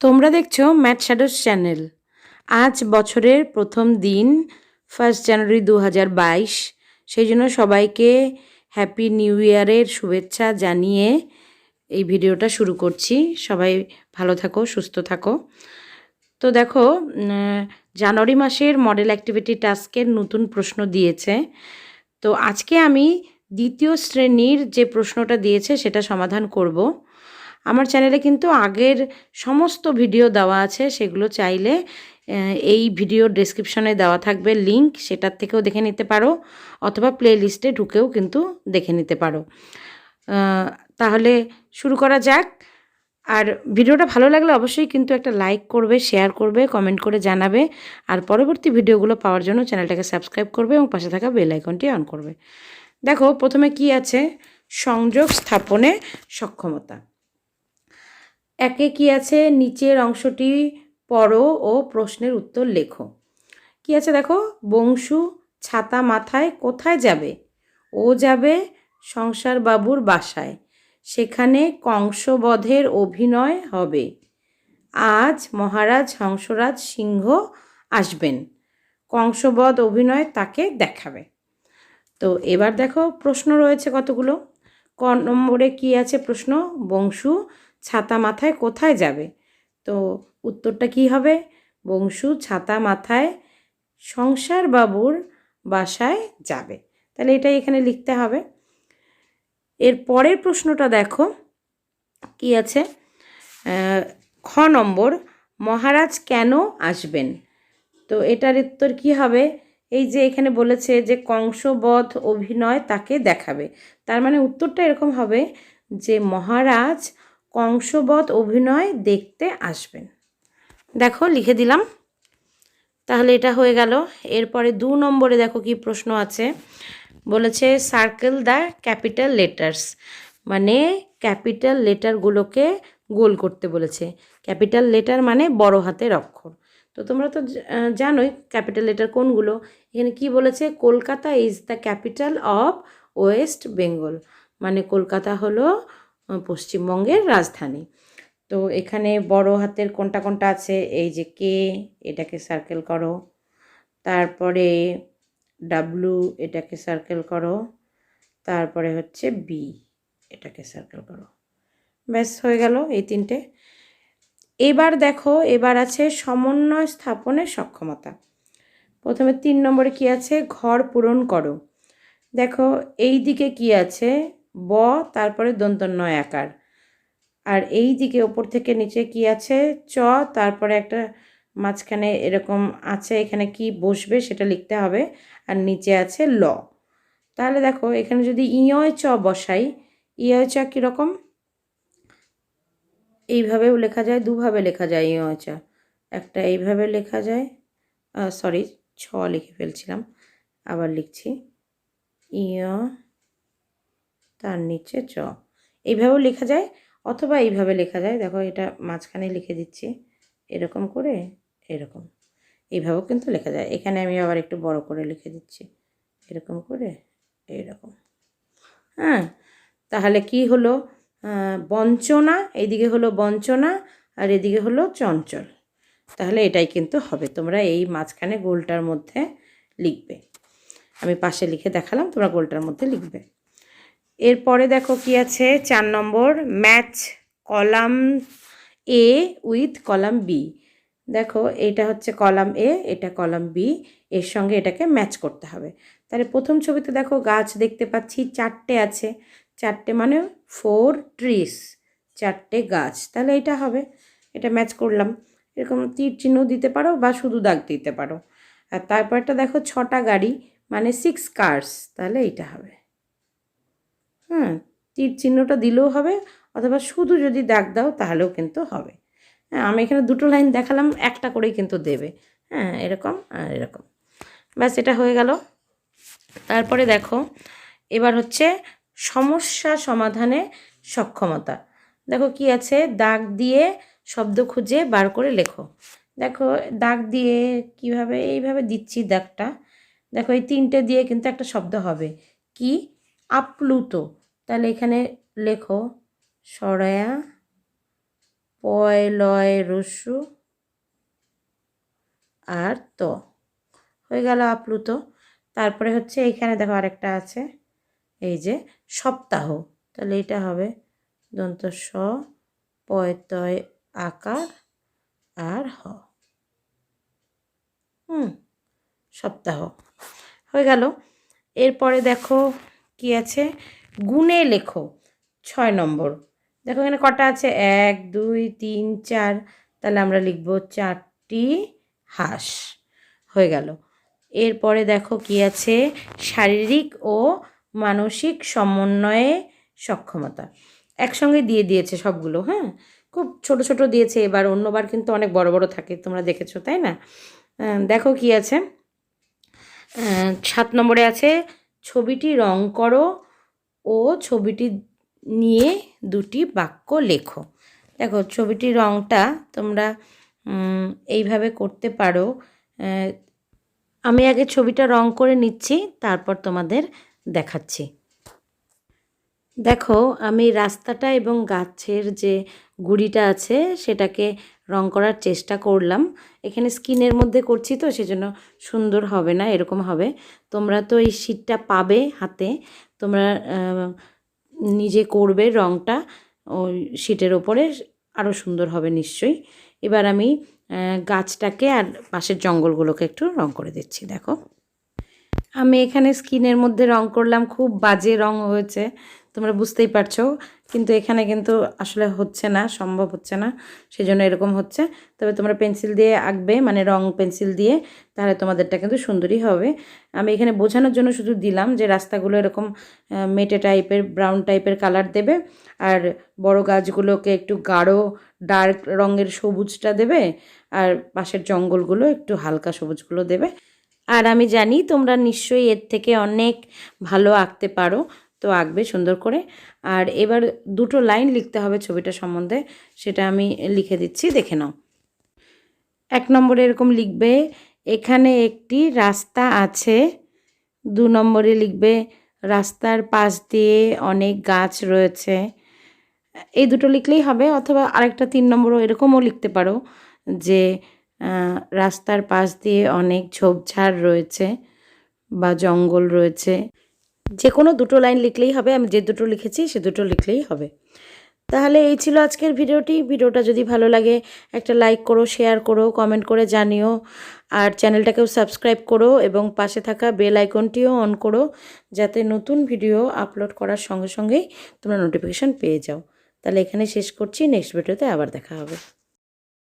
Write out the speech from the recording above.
তোমরা দেখছ mat shadows channel আজ বছরের প্রথম দিন ফার্স্ট জানুয়ারি দু হাজার বাইশ। সেই জন্য সবাইকে হ্যাপি নিউ ইয়ারের শুভেচ্ছা জানিয়ে এই ভিডিওটা শুরু করছি। সবাই ভালো থাকো, সুস্থ থাকো। তো দেখো জানুয়ারি মাসের মডেল অ্যাক্টিভিটি টাস্কের নতুন প্রশ্ন দিয়েছে। তো আজকে আমি দ্বিতীয় শ্রেণির যে প্রশ্নটা দিয়েছে, সেটা সমাধান করব। আমার চ্যানেলে কিন্তু আগের সমস্ত ভিডিও দেওয়া আছে, সেগুলো চাইলে এই ভিডিও ডেসক্রিপশনে দেওয়া থাকবে লিংক সেটার থেকেও দেখে নিতে পারো, অথবা প্লে লিস্টে ঢুকেও কিন্তু দেখে নিতে পারো। তাহলে শুরু করা যাক। আর ভিডিওটা ভালো লাগলে অবশ্যই কিন্তু একটা লাইক করবে শেয়ার করবে কমেন্ট করে জানাবে, আর পরবর্তী ভিডিওগুলো পাওয়ার জন্য চ্যানেলটাকে সাবস্ক্রাইব করবে এবং পাশে থাকা বেল আইকনটি অন করবে। দেখো, প্রথমে কি আছে? সংযোগ স্থাপনে সক্ষমতা। একে কি আছে? নিচের অংশটি পড়ো ও প্রশ্নের উত্তর লেখো। কি আছে দেখো? বংশু, ছাতা মাথায় কোথায় যাবে? ও যাবে সংসার বাবুর বাসায়। সেখানে কংসবধের অভিনয় হবে। আজ মহারাজ হংসরাজ সিংহ আসবেন। কংসবধ অভিনয় তাকে দেখাবে। তো এবার দেখো প্রশ্ন রয়েছে কতগুলো? ক নম্বরে কি আছে প্রশ্ন? বংশু ছাতা মাথায় কোথায় যাবে? তো উত্তরটা কি হবে? বংশু ছাতা মাথায় সংসার বাবুর বাসায় যাবে। তাহলে এটাই এখানে লিখতে হবে। এর পরের প্রশ্নটা দেখো। কি আছে? খ নম্বর, মহারাজ কেন আসবেন? তো এটার উত্তর কি হবে? এই যে এখানে বলেছে যে কংসবধ অভিনয় তাকে দেখাবে। তার মানে উত্তরটা এরকম হবে যে মহারাজ কংসবধ অভিনয় দেখতে আসবেন। দেখো, লিখে দিলাম। তাহলে এটা হয়ে গেল। এরপরে দু নম্বরে দেখো কি প্রশ্ন আছে। বলেছে সার্কেল দ্য ক্যাপিটাল লেটার্স মানে ক্যাপিটাল লেটারগুলোকে গোল করতে বলেছে। ক্যাপিটাল লেটার মানে বড় হাতের অক্ষর। তো তোমরা তো জানোই ক্যাপিটাল লেটার কোনগুলো। এখানে কি বলেছে Kolkata is the capital of West Bengal মানে কলকাতা হলো পশ্চিমবঙ্গের রাজধানী। তো এখানে বড় হাতের কোনটা কোনটা আছে? এই যে কে, এটাকে সার্কেল করো। তারপরে ডাব্লু এটাকে সার্কেল করো। তারপরে হচ্ছে বি এটাকে সার্কেল করো। ব্যাস, হয়ে গেল এই তিনটে। এবার দেখো, এবার আছে সমন্বয় স্থাপনের সক্ষমতা। প্রথমে তিন নম্বরে কি আছে? ঘর পূরণ করো। দেখো এই দিকে কি আছে? ব, তারপরে দন্তন্বয় আকার। আর এই দিকে ওপর থেকে নিচে কি আছে? চ, তারপরে একটা মাঝখানে এরকম আছে, এখানে কি বসবে সেটা লিখতে হবে। আর নিচে আছে ল। তাহলে দেখো, এখানে যদি ইয় চ বসাই ইয় চ কীরকম এইভাবেও লেখা যায়, দুভাবে লেখা যায় ইয় চ একটা এইভাবে লেখা যায় সরি ছ লিখে ফেলছিলাম, আবার লিখছি। ইয় তার নিচে চ। এইভাবেও লেখা যায় অথবা এইভাবে লেখা যায়। দেখো এটা মাঝখানে লিখে দিচ্ছি। এরকম করে এরকম। এইভাবেও কিন্তু লেখা যায়। এখানে আমি আবার একটু বড় করে লিখে দিচ্ছি। এরকম করে এরকম। হ্যাঁ তাহলে কি হলো? বঞ্চনা, এইদিকে হলো বঞ্চনা আর এদিকে হলো চঞ্চল। তাহলে এটাই কিন্তু হবে। তোমরা এই মাঝখানে গোলটার মধ্যে লিখবে। আমি পাশে লিখে দেখালাম, তোমরা গোলটার মধ্যে লিখবে। এরপরে দেখো কি আছে? চার নম্বর match column A with column B দেখো, এটা হচ্ছে কলাম এ এটা কলাম বি এর সঙ্গে এটাকে ম্যাচ করতে হবে। তাহলে প্রথম ছবিতে দেখো গাছ দেখতে পাচ্ছি, চারটে আছে। চারটে মানে ফোর ট্রিস চারটে গাছ। তাহলে এটা হবে, এটা ম্যাচ করলাম। এরকম তীর চিহ্ন দিতে পারো বা শুধু দাগ দিতে পারো। আর তারপরটা দেখো ছটা গাড়ি মানে সিক্স কার্স তাহলে এইটা হবে। হ্যাঁ তীর চিহ্নটা দিলেও হবে অথবা শুধু যদি দাগ দাও তাহলেও কিন্তু হবে। হ্যাঁ আমি এখানে দুটো লাইন দেখালাম, একটা করেই কিন্তু দেবে। হ্যাঁ এরকম আর এরকম। ব্যাস, এটা হয়ে গেল। তারপরে দেখো, এবার হচ্ছে সমস্যা সমাধানে সক্ষমতা। দেখো কি আছে? দাগ দিয়ে শব্দ খুঁজে বার করে লেখো। দেখো, দাগ দিয়ে কীভাবে? এইভাবে দিচ্ছি দাগটা। দেখো, এই তিনটে দিয়ে কিন্তু একটা শব্দ হবে। কি? আপ্লুত তাহলে এখানে লেখো, সরায়া পয় লয় রস্যু আর ত। হয়ে গেল আপ্লুত তারপরে হচ্ছে এইখানে দেখো আরেকটা আছে, এই যে সপ্তাহ। তাহলে এটা হবে দন্ত স পয় তয় আকার, আর হ। হুম, সপ্তাহ। হয়ে গেল। এরপরে দেখো কি আছে? গুণে লেখো। ছয় নম্বর। দেখো এখানে কটা আছে? এক, দুই, তিন, চার। তাহলে আমরা লিখব চারটি হাঁস। হয়ে গেল। এরপরে দেখো কি আছে? শারীরিক ও মানসিক সমন্বয়ে সক্ষমতা। একসঙ্গে দিয়ে দিয়েছে সবগুলো হ্যাঁ? খুব ছোট ছোট দিয়েছে এবার, অন্যবার কিন্তু অনেক বড় বড় থাকে, তোমরা দেখেছ, তাই না? দেখো কি আছে? সাত নম্বরে আছে ছবিটি রং করো ও ছবিটি নিয়ে দুটি বাক্য লেখো। দেখো, ছবিটির রংটা তোমরা এইভাবে করতে পারো। আমি আগে ছবিটা রং করে নিচ্ছি, তারপর তোমাদের দেখাচ্ছি। দেখো, আমি রাস্তাটা এবং গাছের যে গুড়িটা আছে, সেটাকে রং করার চেষ্টা করলাম। এখানে স্কিনের মধ্যে করছি তো, সেজন্য সুন্দর হবে না, এরকম হবে। তোমরা তো এই শীটটা পাবে হাতে, তোমরা নিজে করবে রংটা, ওই শীটের ওপরে আরও সুন্দর হবে নিশ্চয়ই। এবার আমি গাছটাকে আর পাশের জঙ্গলগুলোকে একটু রং করে দিচ্ছি, দেখো। আমি এখানে স্কিনের মধ্যে রং করলাম, খুব বাজে রং হয়েছে। তোমরা বুঝতেই পারছ। কিন্তু এখানে কিন্তু আসলে হচ্ছে না, সম্ভব হচ্ছে না। সেজন্য এরকম হচ্ছে। তবে তোমরা পেন্সিল দিয়ে আঁকবে মানে রং পেন্সিল দিয়ে, তাহলে তোমাদেরটা কিন্তু সুন্দরই হবে। আমি এখানে বোঝানোর জন্য শুধু দিলাম যে রাস্তাগুলো এরকম মেটে টাইপের, ব্রাউন টাইপের কালার দেবে। আর বড় গাছগুলোকে একটু গাঢ়, ডার্ক রঙের সবুজটা দেবে। আর পাশের জঙ্গলগুলো একটু হালকা সবুজগুলো দেবে। আর আমি জানি তোমরা নিশ্চয়ই এর থেকে অনেক ভালো আঁকতে পারো। তো আঁকবে সুন্দর করে। আর এবার দুটো লাইন লিখতে হবে ছবিটা সম্বন্ধে, সেটা আমি লিখে দিচ্ছি, দেখে নাও। এক নম্বরে এরকম লিখবে, এখানে একটি রাস্তা আছে। দু নম্বরে লিখবে, রাস্তার পাশ দিয়ে অনেক গাছ রয়েছে। এই দুটো লিখলেই হবে, অথবা আরেকটা তিন নম্বরও এরকমও লিখতে পারো, যে রাস্তার পাশ দিয়ে অনেক ঝোপঝাড় রয়েছে বা জঙ্গল রয়েছে। যে কোনো দুটো লাইন লিখলেই হবে, আমি যে দুটো লিখেছি সে দুটো লিখলেই হবে। তাহলে এই ছিল আজকের ভিডিওটি। ভিডিওটা যদি ভালো লাগে, একটা লাইক করো, শেয়ার করো, কমেন্ট করে জানিও। আর চ্যানেলটাকেও সাবস্ক্রাইব করো এবং পাশে থাকা বেল আইকনটিও অন করো, যাতে নতুন ভিডিও আপলোড করার সঙ্গে সঙ্গেই তোমরা নোটিফিকেশান পেয়ে যাও। তাহলে এখানে শেষ করছি, নেক্সট ভিডিওতে আবার দেখা হবে।